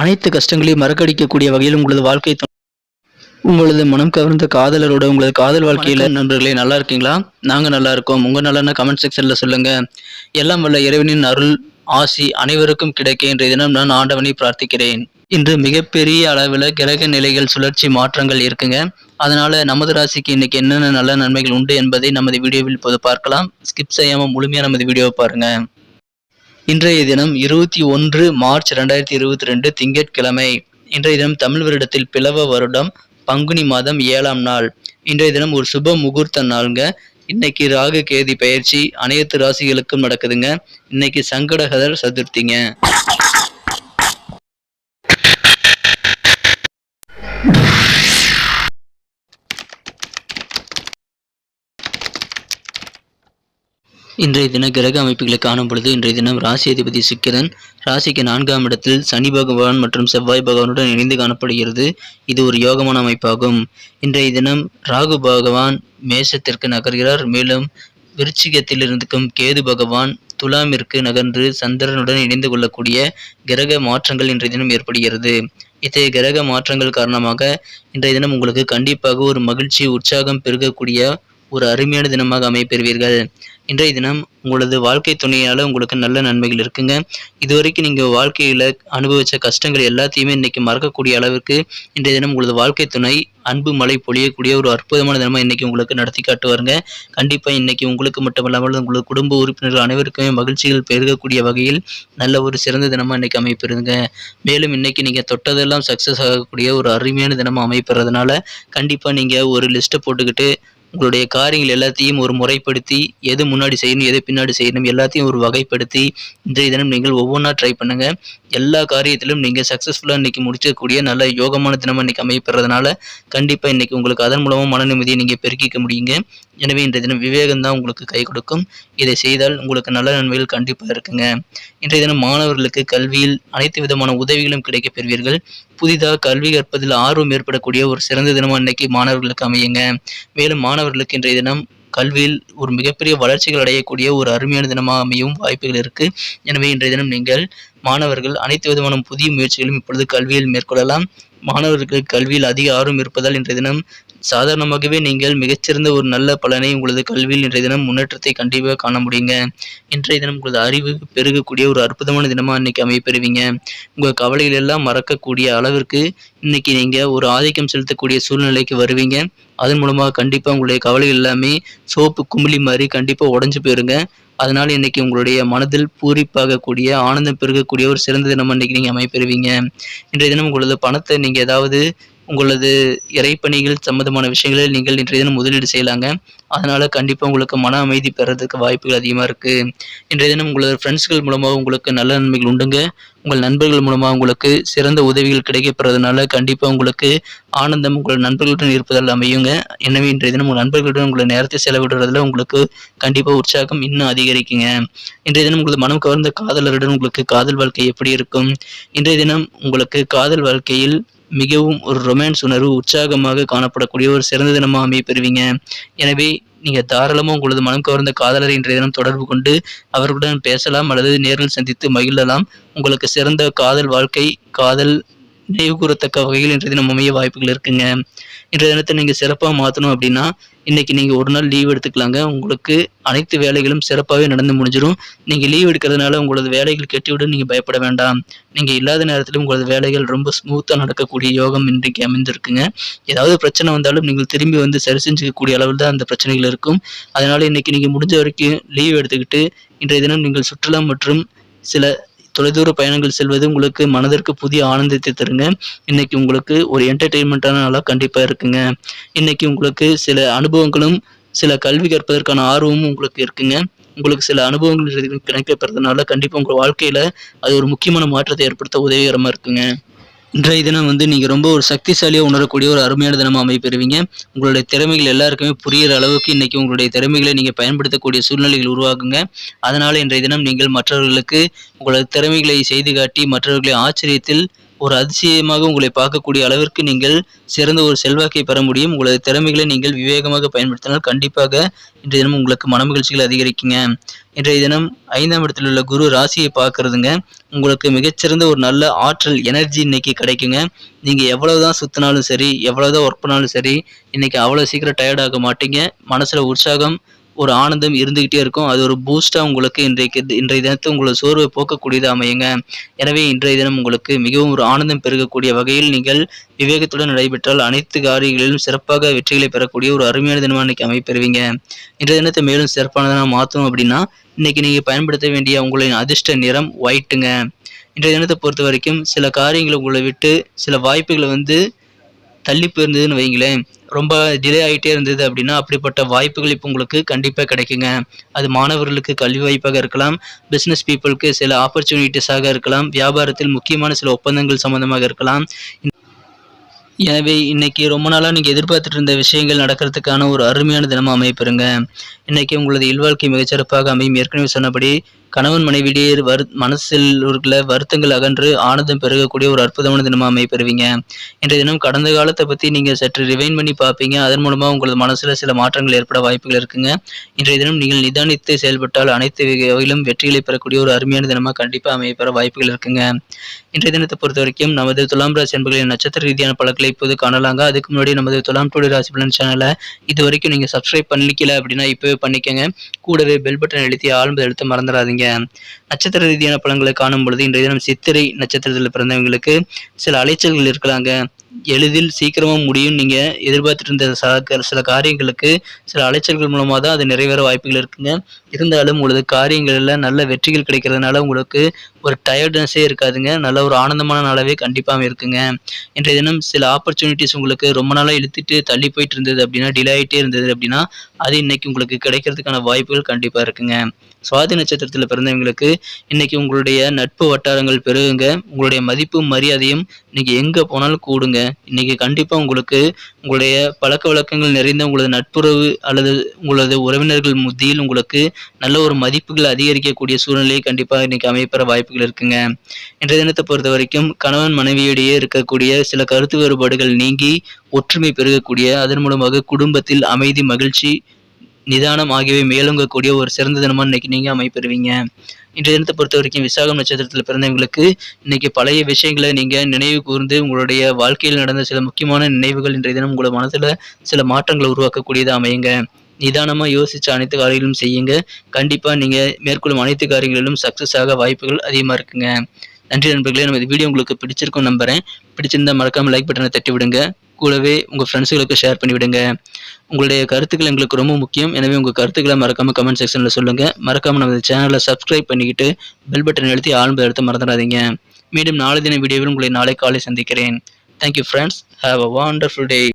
அனைத்து கஷ்டங்களையும் மறக்கடிக்கக்கூடிய வகையில் உங்களது வாழ்க்கை உங்களது மனம் கவர்ந்த காதலரோட உங்களது காதல் வாழ்க்கையில நண்பர்களே நல்லா இருக்கீங்களா? நாங்க நல்லா இருக்கோம். உங்க நல்லான கமெண்ட் செக்ஷன்ல சொல்லுங்க. எல்லாம் வல்ல இறைவனின் அருள் ஆசி அனைவருக்கும் கிடைக்க இன்றைய தினம் நான் ஆண்டவனை பிரார்த்திக்கிறேன். இன்று மிகப்பெரிய அளவில் கிரக நிலைகள் சுழற்சி மாற்றங்கள் இருக்குங்க. அதனால நமது ராசிக்கு இன்னைக்கு என்னென்ன நல்ல நன்மைகள் உண்டு என்பதை நமது வீடியோவில் இப்போது பார்க்கலாம். ஸ்கிப் செய்யாம முழுமையா நமது வீடியோவை பாருங்க. இன்றைய தினம் இருபத்தி ஒன்று மார்ச் ரெண்டாயிரத்தி இருபத்தி ரெண்டு திங்கட்கிழமை. இன்றைய தினம் தமிழ் வருடத்தில் பிளவ வருடம் பங்குனி மாதம் ஏழாம் நாள். இன்றைய தினம் ஒரு சுப முகூர்த்த நாளுங்க. இன்னைக்கு ராகு கேதி பயிற்சி அனைத்து ராசிகளுக்கும் நடக்குதுங்க. இன்னைக்கு சங்கடகதர் சதுர்த்திங்க. இன்றைய தின கிரக அமைப்புகளை காணும் பொழுது இன்றைய தினம் ராசி அதிபதி சுக்கிரன் ராசிக்கு நான்காம் இடத்தில் சனி பகவான் மற்றும் செவ்வாய் பகவானுடன் இணைந்து காணப்படுகிறது. இது ஒரு யோகமான அமைப்பாகும். இன்றைய தினம் ராகு பகவான் மேஷத்திற்கு நகர்கிறார். மேலும் விருச்சிகத்தில் இருந்துக்கும் கேது பகவான் துலாமிற்கு நகர்ந்து சந்திரனுடன் இணைந்து கொள்ளக்கூடிய கிரக மாற்றங்கள் இன்றைய தினம் ஏற்படுகிறது. இத்தகைய கிரக மாற்றங்கள் காரணமாக இன்றைய தினம் உங்களுக்கு கண்டிப்பாக ஒரு மகிழ்ச்சி உற்சாகம் பெருகக்கூடிய ஒரு அருமையான தினமாக அமைப்பெறுவீர்கள் இன்றைய தினம் உங்களது வாழ்க்கை துணையால் உங்களுக்கு நல்ல நன்மைகள் இருக்குங்க. இதுவரைக்கும் நீங்கள் வாழ்க்கையில் அனுபவித்த கஷ்டங்கள் எல்லாத்தையுமே இன்றைக்கி மறக்கக்கூடிய அளவுக்கு இன்றைய தினம் உங்களது வாழ்க்கை துணை அன்பு மழை பொழியக்கூடிய ஒரு அற்புதமான தினமாக இன்றைக்கி உங்களுக்கு நடத்தி காட்டுவாருங்க. கண்டிப்பாக இன்றைக்கி உங்களுக்கு மட்டுமல்லாமல் உங்களது குடும்ப உறுப்பினர்கள் அனைவருக்குமே மகிழ்ச்சிகள் பெருகக்கூடிய வகையில் நல்ல ஒரு சிறந்த தினமாக இன்றைக்கி அமைப்பிருங்க மேலும் இன்றைக்கி நீங்கள் தொட்டதெல்லாம் சக்சஸ் ஆகக்கூடிய ஒரு அருமையான தினமாக அமைப்பிறதுனால கண்டிப்பாக நீங்கள் ஒரு லிஸ்ட்டை போட்டுக்கிட்டு உங்களுடைய காரியங்கள் எல்லாத்தையும் ஒரு முறைப்படுத்தி எது முன்னாடி செய்யணும் எது பின்னாடி செய்யணும் எல்லாத்தையும் ஒரு வகைப்படுத்தி இன்றைய தினம் நீங்கள் ஒவ்வொன்றா ட்ரை பண்ணுங்க. எல்லா காரியத்திலும் நீங்க சக்சஸ்ஃபுல்லாக இன்னைக்கு முடிச்சக்கூடிய நல்ல யோகமான தினமாக இன்னைக்கு அமைப்பறதுனால கண்டிப்பாக இன்னைக்கு உங்களுக்கு அதன் மூலமாக மன நிம்மதியை நீங்கள் பெருக்கிக்க முடியுங்க. எனவே இன்றைய தினம் விவேகம் தான் உங்களுக்கு கை கொடுக்கும். இதை செய்தால் உங்களுக்கு நல்ல நன்மைகள் கண்டிப்பா இருக்குங்க. இன்றைய தினம் மாணவர்களுக்கு கல்வியில் அனைத்து விதமான உதவிகளும் கிடைக்கப் பெறுவீர்கள். புதிதாக கல்வி கற்பதில் ஆர்வம் ஏற்படக்கூடிய ஒரு சிறந்த தினமாக இன்னைக்கு மாணவர்களுக்கு அமையுங்க. மேலும் மாணவர்களுக்கு இன்றைய தினம் கல்வியில் ஒரு மிகப்பெரிய வளர்ச்சிகள் அடையக்கூடிய ஒரு அருமையான தினமாக அமையும் வாய்ப்புகள் இருக்கு. எனவே இன்றைய தினம் நீங்கள் மாணவர்கள் அனைத்து விதமான புதிய முயற்சிகளும் இப்பொழுது கல்வியில் மேற்கொள்ளலாம். மாணவர்களுக்கு கல்வியில் அதிக ஆர்வம் இருப்பதால் இன்றைய தினம் சாதாரணமாகவே நீங்கள் மிகச்சிறந்த ஒரு நல்ல பலனை உங்களது கல்வியில் இன்றைய தினம் முன்னேற்றத்தை கண்டிப்பாக காண முடியுங்க. இன்றைய தினம் உங்களது அறிவு பெருகக்கூடிய ஒரு அற்புதமான தினமாக இன்னைக்கு அமைப்பெறுவீங்க உங்கள் கவலைகள் எல்லாம் மறக்கக்கூடிய அளவிற்கு இன்னைக்கு நீங்கள் ஒரு ஆதிக்கம் செலுத்தக்கூடிய சூழ்நிலைக்கு வருவீங்க. அதன் மூலமாக கண்டிப்பாக உங்களுடைய கவலைகள் எல்லாமே சோப்பு குமிழி மாதிரி கண்டிப்பாக உடஞ்சு போயிருங்க. அதனால இன்னைக்கு உங்களுடைய மனதில் பூரிப்பாகக்கூடிய ஆனந்தம் பெருகக்கூடிய ஒரு சிறந்த தினம் இன்னைக்கு நீங்கள் அமைப்பெறுவீங்க இன்றைய தினம் உங்களது பணத்தை நீங்கள் ஏதாவது உங்களது இறைப்பணிகள் சம்பந்தமான விஷயங்களில் நீங்கள் இன்றைய தினம் முதலீடு செய்யலாங்க. அதனால் கண்டிப்பாக உங்களுக்கு மன அமைதி பெறதுக்கு வாய்ப்புகள் அதிகமாக இருக்குது இன்றைய தினம் உங்களது ஃப்ரெண்ட்ஸ்கள் மூலமாக உங்களுக்கு நல்ல நன்மைகள் உண்டுங்க. உங்கள் நண்பர்கள் மூலமாக உங்களுக்கு சிறந்த உதவிகள் கிடைக்கப்படுறதுனால கண்டிப்பாக உங்களுக்கு ஆனந்தம் உங்கள் நண்பர்களுடன் இருப்பதால் அமையுங்க. எனவே இன்றைய தினம் உங்கள் நண்பர்களுடன் உங்களை நேரத்தை செலவிடுறதுல உங்களுக்கு கண்டிப்பாக உற்சாகம் இன்னும் அதிகரிக்குங்க. இன்றைய தினம் உங்களது மனம் கவர்ந்த காதலருடன் உங்களுக்கு காதல் வாழ்க்கை எப்படி இருக்கும்? இன்றைய தினம் உங்களுக்கு காதல் வாழ்க்கையில் மிகவும் ஒரு ரொமான்ஸ் உணர்வு உற்சாகமாக காணப்படக்கூடிய ஒரு சிறந்த தினமாக அமைய பெறுவீங்க எனவே நீங்க தாராளமாக உங்களது மனம் கவர்ந்த காதலரை இன்றைய தினம் தொடர்பு கொண்டு அவர்களுடன் பேசலாம் அல்லது நேரில் சந்தித்து மகிழலாம். உங்களுக்கு சிறந்த காதல் வாழ்க்கை காதல் நினைவு கூறத்தக்க வகையில் இன்றைய தினம் அமைய வாய்ப்புகள் இருக்குங்க. இன்றைய தினத்தை நீங்கள் சிறப்பாக மாற்றணும் அப்படின்னா இன்னைக்கு நீங்கள் ஒரு நாள் லீவ் எடுத்துக்கலாங்க. உங்களுக்கு அனைத்து வேலைகளும் சிறப்பாகவே நடந்து முடிஞ்சிடும் நீங்கள் லீவ் எடுக்கிறதுனால உங்களது வேலைகள் கெட்டிவிட நீங்கள் பயப்பட வேண்டாம். நீங்கள் இல்லாத நேரத்திலும் உங்களது வேலைகள் ரொம்ப ஸ்மூத்தாக நடக்கக்கூடிய யோகம் இன்றைக்கு அமைந்திருக்குங்க. ஏதாவது பிரச்சனை வந்தாலும் நீங்கள் திரும்பி வந்து சரி செஞ்சுக்கக்கூடிய அளவில் தான் அந்த பிரச்சனைகள் இருக்கும். அதனால் இன்னைக்கு நீங்கள் முடிஞ்ச வரைக்கும் லீவ் எடுத்துக்கிட்டு இன்றைய தினம் நீங்கள் சுற்றுலா மற்றும் சில தொலைதூர பயணங்கள் செல்வது உங்களுக்கு மனதிற்கு புதிய ஆனந்தத்தை தருங்க. இன்னைக்கு உங்களுக்கு ஒரு என்டர்டெயின்மெண்ட்டான நாளாக கண்டிப்பாக இருக்குங்க. இன்னைக்கு உங்களுக்கு சில அனுபவங்களும் சில கல்வி கற்பதற்கான ஆர்வமும் உங்களுக்கு இருக்குங்க. உங்களுக்கு சில அனுபவங்கள் கிடைக்கப்படுறதுனால கண்டிப்பாக உங்கள் வாழ்க்கையில் அது ஒரு முக்கியமான மாற்றத்தை ஏற்படுத்த உதவிகரமாக இருக்குங்க. இன்றைய தினம் வந்து நீங்கள் ரொம்ப ஒரு சக்திசாலியாக உணரக்கூடிய ஒரு அருமையான தினமாக அமைப்பெறுவீங்க உங்களுடைய திறமைகள் எல்லாருக்குமே புரியிற அளவுக்கு இன்னைக்கு உங்களுடைய திறமைகளை நீங்கள் பயன்படுத்தக்கூடிய சூழ்நிலைகள் உருவாகுங்க. அதனால் இன்றைய தினம் நீங்கள் மற்றவர்களுக்கு உங்களது திறமைகளை செய்து காட்டி மற்றவர்களை ஆச்சரியத்தில் ஒரு அதிசயமாக உங்களை பார்க்கக்கூடிய அளவிற்கு நீங்கள் சிறந்த ஒரு செல்வாக்கை பெற முடியும். உங்களது திறமைகளை நீங்கள் விவேகமாக பயன்படுத்தினால் கண்டிப்பாக இன்றைய தினம் உங்களுக்கு மனமகிழ்ச்சிகள் அதிகரிக்குங்க. இன்றைய தினம் ஐந்தாம் இடத்தில் உள்ள குரு ராசியை பார்க்கறதுங்க. உங்களுக்கு மிகச்சிறந்த ஒரு நல்ல ஆற்றல் எனர்ஜி இன்னைக்கு கிடைக்குங்க. நீங்கள் எவ்வளவுதான் சுத்தினாலும் சரி எவ்வளவுதான் ஒர்க் பண்ணாலும் சரி இன்னைக்கு அவ்வளோ சீக்கிரம் டயர்ட் ஆக மாட்டீங்க. மனசில் உற்சாகம் ஒரு ஆனந்தம் இருந்துகிட்டே இருக்கும். அது ஒரு பூஸ்ட்டாக உங்களுக்கு இன்றைக்கு இன்றைய தினத்தை உங்களோட சோர்வை போக்கக்கூடியது அமையுங்க. எனவே இன்றைய தினம் உங்களுக்கு மிகவும் ஒரு ஆனந்தம் பெருகக்கூடிய வகையில் நீங்கள் விவேகத்துடன் நடைபெற்றால் அனைத்து காரியங்களிலும் சிறப்பாக வெற்றிகளை பெறக்கூடிய ஒரு அருமையான தினமாக இன்னைக்கு அமைப்பெறுவீங்க இன்றைய தினத்தை மேலும் சிறப்பானதாக மாற்றணும் அப்படின்னா இன்னைக்கு நீங்கள் பயன்படுத்த வேண்டிய உங்களின் அதிர்ஷ்ட நிறம் ஒயிட்டுங்க இன்றைய தினத்தை பொறுத்த வரைக்கும் சில காரியங்களை உங்களை விட்டு சில வாய்ப்புகளை வந்து தள்ளி போயிருந்ததுன்னு வைங்களேன் ரொம்ப டிலே ஆகிட்டே இருந்தது அப்படின்னா அப்படிப்பட்ட வாய்ப்புகள் இப்போ உங்களுக்கு கண்டிப்பாக கிடைக்குங்க. அது மாணவர்களுக்கு கல்வி வாய்ப்பாக இருக்கலாம் பிஸ்னஸ் பீப்புளுக்கு சில ஆப்பர்ச்சுனிட்டிஸாக இருக்கலாம் வியாபாரத்தில் முக்கியமான சில ஒப்பந்தங்கள் சம்மந்தமாக இருக்கலாம். எனவே இன்னைக்கு ரொம்ப நாளாக நீங்கள் எதிர்பார்த்துட்டு இருந்த விஷயங்கள் நடக்கிறதுக்கான ஒரு அருமையான தினமாக அமைப்பிருங்க இன்னைக்கு உங்களது இல்வாழ்க்கை மிகச்சிறப்பாக அமையும். ஏற்கனவே சொன்னபடி கணவன் மனைவியிடையே வரு மனசில் இருக்கிற வருத்தங்கள் அகன்று ஆனந்தம் பெருகக்கூடிய ஒரு அற்புதமான தினமாக அமைப்பெறுவீங்க இன்றைய தினம் கடந்த காலத்தை பற்றி நீங்கள் சற்று ரிவைன் பண்ணி பார்ப்பீங்க அதன் மூலமாக உங்களது மனசில் சில மாற்றங்கள் ஏற்பட வாய்ப்புகள் இருக்குங்க. இன்றைய தினம் நீங்கள் நிதானித்து செயல்பட்டால் அனைத்து வகையிலும் வெற்றிகளை பெறக்கூடிய ஒரு அருமையான தினமாக கண்டிப்பாக அமையப்பெற வாய்ப்புகள் இருக்குங்க. இன்றைய தினத்தை பொறுத்த வரைக்கும் நமது துலாம் ராசி என்பர்களின் நட்சத்திர ரீதியான பழக்களை இப்போது காணலாங்க. அதுக்கு முன்னாடி நமது துலாம் டோடி ராசி பலன் சேனலை இது வரைக்கும் நீங்கள் சப்ஸ்கிரைப் பண்ணிக்கல அப்படின்னா இப்போவே பண்ணிக்கோங்க. கூடவே பெல் பட்டன் எழுத்தி ஆழ்ந்து எழுத்து மறந்துடாதீங்க. நட்சத்திர ரீதியான பலன்களை காணும் பொழுது இன்றைய தினம் சித்திரை நட்சத்திரத்தில் பிறந்தவங்களுக்கு சில அலைச்சல்கள் இருக்கலாங்க. எளிதில் சீக்கிரமாக முடியும். நீங்கள் எதிர்பார்த்துட்டு இருந்த சில சில காரியங்களுக்கு சில அலைச்சல்கள் மூலமாக தான் அது நிறைவேற வாய்ப்புகள் இருக்குங்க. இருந்தாலும் உங்களது காரியங்களில் நல்ல வெற்றிகள் கிடைக்கிறதுனால உங்களுக்கு ஒரு டயர்ட்னஸே இருக்காதுங்க. நல்ல ஒரு ஆனந்தமான நாளாகவே கண்டிப்பாக இருக்குங்க. இன்றைய தினம் சில ஆப்பர்ச்சுனிட்டிஸ் உங்களுக்கு ரொம்ப நாளாக இழுத்துட்டு தள்ளி போயிட்டு இருந்தது அப்படின்னா டிலே ஆகிட்டே இருந்தது அப்படின்னா அது இன்னைக்கு உங்களுக்கு கிடைக்கிறதுக்கான வாய்ப்புகள் கண்டிப்பாக இருக்குங்க. சுவாதி நட்சத்திரத்தில் பிறந்தவங்களுக்கு இன்னைக்கு உங்களுடைய நட்பு வட்டாரங்கள் பெருகுங்க. உங்களுடைய மதிப்பும் மரியாதையும் இன்னைக்கு எங்கே போனாலும் கூடுங்க. இன்னைக்கு கண்டிப்பாக உங்களுக்கு உங்களுடைய பழக்க வழக்கங்கள் நிறைந்த உங்களது நட்புறவு அல்லது உங்களது உறவினர்கள் மத்தியில் உங்களுக்கு நல்ல ஒரு மதிப்புகள் அதிகரிக்கக்கூடிய சூழ்நிலையை கண்டிப்பாக இன்னைக்கு அமைப்பெற வாய்ப்புகள் இருக்குங்க. இன்றைய தினத்தை பொறுத்த வரைக்கும் கணவன் மனைவியிடையே இருக்கக்கூடிய சில கருத்து வேறுபாடுகள் நீங்கி ஒற்றுமை பெருகக்கூடிய அதன் மூலமாக குடும்பத்தில் அமைதி மகிழ்ச்சி நிதானம் ஆகியவை மேலோங்கக்கூடிய ஒரு சிறந்த தினமாக இன்னைக்கு நீங்கள் அமைப்பெறுவீங்க. இன்றைய தினத்தை பொறுத்த வரைக்கும் விசாகம் நட்சத்திரத்தில் பிறந்தவங்களுக்கு இன்னைக்கு பழைய விஷயங்களை நீங்கள் நினைவு கூர்ந்து உங்களுடைய வாழ்க்கையில் நடந்த சில முக்கியமான நினைவுகள் இன்றைய தினம் உங்களோட மனசில் சில மாற்றங்களை உருவாக்கக்கூடியதாக அமையுங்க. நிதானமாக யோசித்து அனைத்து காரியங்களும் செய்யுங்க. கண்டிப்பாக நீங்கள் மேற்கொள்ளும் அனைத்து காரியங்களிலும் சக்ஸஸ் ஆக வாய்ப்புகள் அதிகமாக இருக்குங்க. நன்றி நண்பர்களே நம்ம இந்த வீடியோ உங்களுக்கு பிடிச்சிருக்கும் நம்புறேன். பிடிச்சிருந்தா மறக்காமல் லைக் பட்டனை தட்டி விடுங்க கூடவே உங்கள் ஃப்ரெண்ட்ஸுகளுக்கு ஷேர் பண்ணிவிடுங்க. உங்களுடைய கருத்துக்கள் எங்களுக்கு ரொம்ப முக்கியம். எனவே உங்கள் கருத்துக்களை மறக்காமல் கமெண்ட் செக்ஷனில் சொல்லுங்கள் மறக்காமல் நம்ம சேனலை சப்ஸ்கிரைப் பண்ணிக்கிட்டு பெல் பட்டன் எழுத்தி ஆழ்ந்து எடுத்து மறந்துடாதீங்க. மீண்டும் நாளை தின வீடியோவில் உங்களை நாளை காலை சந்திக்கிறேன். Thank you friends have a wonderful day